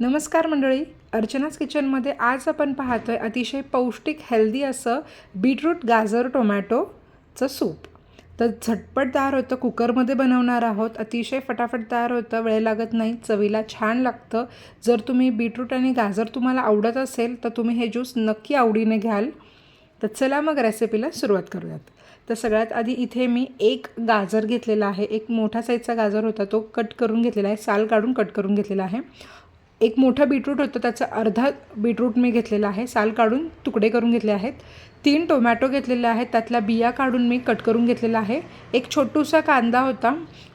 नमस्कार मंडळी. अर्चनाच किचनमध्ये आज आपण पाहतो आहे अतिशय पौष्टिक हेल्दी असं बीटरूट गाजर टोमॅटोचं सूप. तर झटपट तयार होतं कुकरमध्ये बनवणार आहोत. अतिशय फटाफट तयार होतं वेळ लागत नाही चवीला छान लागतं. जर तुम्ही बीटरूट आणि गाजर तुम्हाला आवडत असेल तर तुम्ही हे ज्यूस नक्की आवडीने घ्याल. तर चला मग रेसिपीला सुरुवात करूयात. तर सगळ्यात आधी इथे मी एक गाजर घेतलेला आहे. एक मोठा साईजचा गाजर होता तो कट करून घेतलेला आहे. साल काढून कट करून घेतलेला आहे. एक मोठा बीटरूट होतं त्याचा अर्धा बीटरूट मी घेतलेला आहे साल काढून तुकडे करून घेतले आहेत. तीन टोमॅटो घेतलेले आहेत त्यातल्या बिया काढून मी कट करून घेतलेला आहे. एक छोटूसा कांदा होता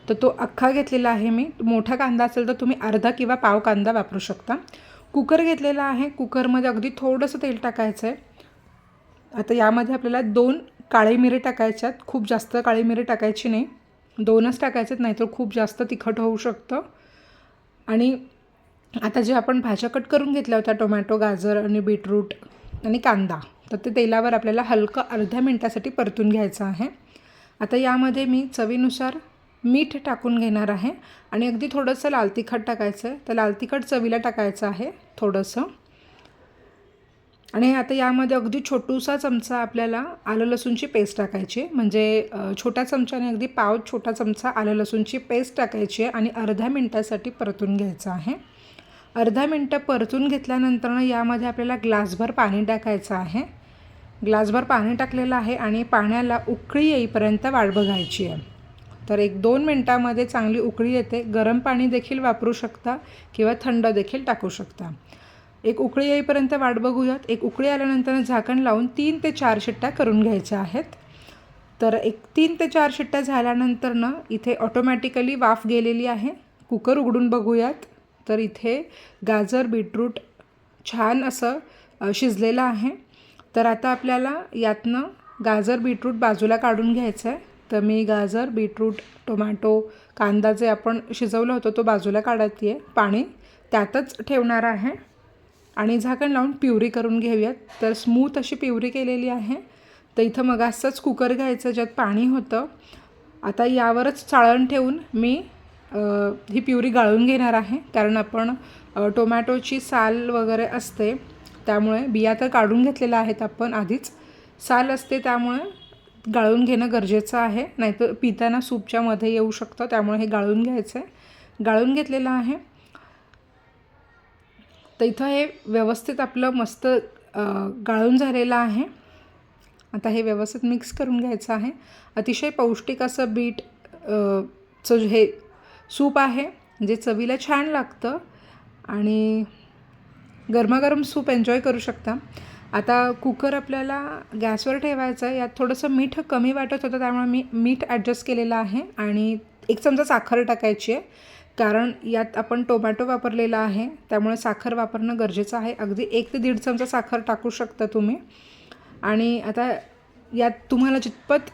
तर तो अख्खा घेतलेला आहे मी. मोठा कांदा असेल तर तुम्ही अर्धा किंवा पाव कांदा वापरू शकता. कुकर घेतलेला आहे कुकरमध्ये अगदी थोडंसं तेल टाकायचं आहे. आता यामध्ये आपल्याला दोन काळी मिरी टाकायच्यात खूप जास्त काळी मिरी टाकायची नाही. दोनच टाकायचे आहेत नाहीतर खूप जास्त तिखट होऊ शकतं. आणि आता जे आपण भाज्या कट करून घेतल्या होत्या टोमॅटो गाजर आणि बीटरूट आणि कांदा तर ते तेलावर आपल्याला हलकं अर्ध्या मिनटासाठी परतून घ्यायचं आहे. आता यामध्ये मी चवीनुसार मीठ टाकून घेणार आहे आणि अगदी थोडंसं लाल तिखट टाकायचं आहे. तर लाल तिखट चवीला टाकायचं आहे थोडंसं. आणि आता यामध्ये अगदी छोटूसा चमचा आपल्याला आलं लसूणची पेस्ट टाकायची आहे. म्हणजे छोट्या चमच्याने अगदी पाव छोटा चमचा आलं लसूणची पेस्ट टाकायची आहे आणि अर्ध्या मिनटासाठी परतून घ्यायचं आहे. अर्धा मिनटं परतून घेतल्यानंतर यामध्ये आपल्याला ग्लासभर पाणी टाकायचं आहे. ग्लासभर पाणी टाकलेलं आहे आणि पाण्याला उकळी येईपर्यंत वाट बघायची आहे. तर एक दोन मिनटामध्ये चांगली उकळी येते. गरम पाणी देखील वापरू शकता किंवा थंड देखील टाकू शकता. एक उकळी येईपर्यंत वाट बघूयात. एक उकळी आल्यानंतर झाकण लावून तीन ते चार शिट्ट्या करून घ्यायच्या आहेत. तर एक तीन ते चार शिट्ट्या झाल्यानंतर ना इथे ऑटोमॅटिकली वाफ गेलेली आहे. कुकर उघडून बघूयात. तर इथे गाजर बीटरूट छान असं शिजलेलं आहे. तर आता आपल्याला यातनं गाजर बीटरूट बाजूला काढून घ्यायचं आहे तर मी गाजर बीटरूट टोमॅटो कांदा जे आपण शिजवलं होतं तो बाजूला काढत आहे पाणी त्यातच ठेवणार आहे. आणि झाकण लावून प्युरी करून घेऊयात. तर स्मूथ अशी प्युरी केलेली आहे. तर इथं मग असंच कुकर घ्यायचं ज्यात पाणी होतं. आता यावरच चाळण ठेवून मी ही प्युरी गाळून घेणार आहे. कारण आपण टोमॅटोची साल वगैरे असते त्यामुळे बिया तर काढून घेतलेल्या आहेत आपण आधीच. साल असते त्यामुळे गाळून घेणं गरजेचं आहे. नाहीतर पिताना सूपच्या मध्ये येऊ शकतं त्यामुळे हे गाळून घ्यायचं आहे गाळून घेतलेलं आहे. तर इथं हे व्यवस्थित आपलं मस्त गाळून झालेलं आहे. आता हे व्यवस्थित मिक्स करून घ्यायचं आहे. अतिशय पौष्टिक असं बीट चं हे सूप आहे जे चवीला छान लागतं आणि गरमागरम सूप एन्जॉय करू शकता. आता कुकर आपल्याला गॅसवर ठेवायचं आहे यात थोडंसं मीठ कमी वाटत होतं त्यामुळे मी मीठ ॲडजस्ट केलेलं आहे आणि एक चमचा साखर टाकायची आहे. कारण यात आपण टोमॅटो वापरलेला आहे त्यामुळे साखर वापरणं गरजेचं आहे. अगदी एक ते दीड चमचा साखर टाकू शकता तुम्ही. आणि आता यात तुम्हाला जितपत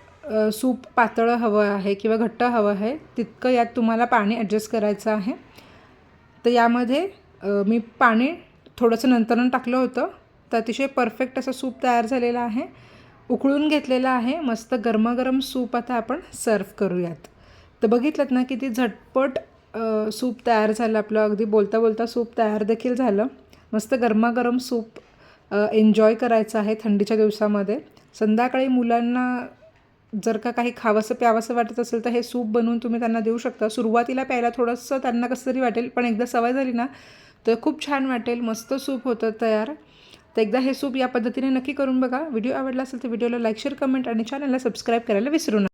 सूप पातळं हवं आहे किंवा घट्ट हवं आहे तितकं यात तुम्हाला पाणी ॲडजस्ट करायचं आहे. तर यामध्ये मी पाणी थोडंसं नंतरनं टाकलं होतं. तर अतिशय परफेक्ट असं सूप तयार झालेलं आहे. उकळून घेतलेलं आहे. मस्त गरमागरम सूप आता आपण सर्व करूयात. तर बघितलं ना किती झटपट सूप तयार झालं आपलं. अगदी बोलता बोलता सूप तयार देखील झालं. मस्त गरमागरम सूप एन्जॉय करायचं आहे थंडीच्या दिवसामध्ये. संध्याकाळी मुलांना जर का काही खावंसं प्यावंसं वाटत असेल तर हे सूप बनवून तुम्ही त्यांना देऊ शकता. सुरुवातीला प्यायला थोडंसं त्यांना कसं तरी वाटेल पण एकदा सवय झाली ना तर खूप छान वाटेल. मस्त सूप होतं तयार. तर एकदा हे सूप या पद्धतीने नक्की करून बघा. व्हिडिओ आवडला असेल तर व्हिडिओला लाईक शेअर कमेंट आणि चॅनलला सबस्क्राईब करायला विसरू नका.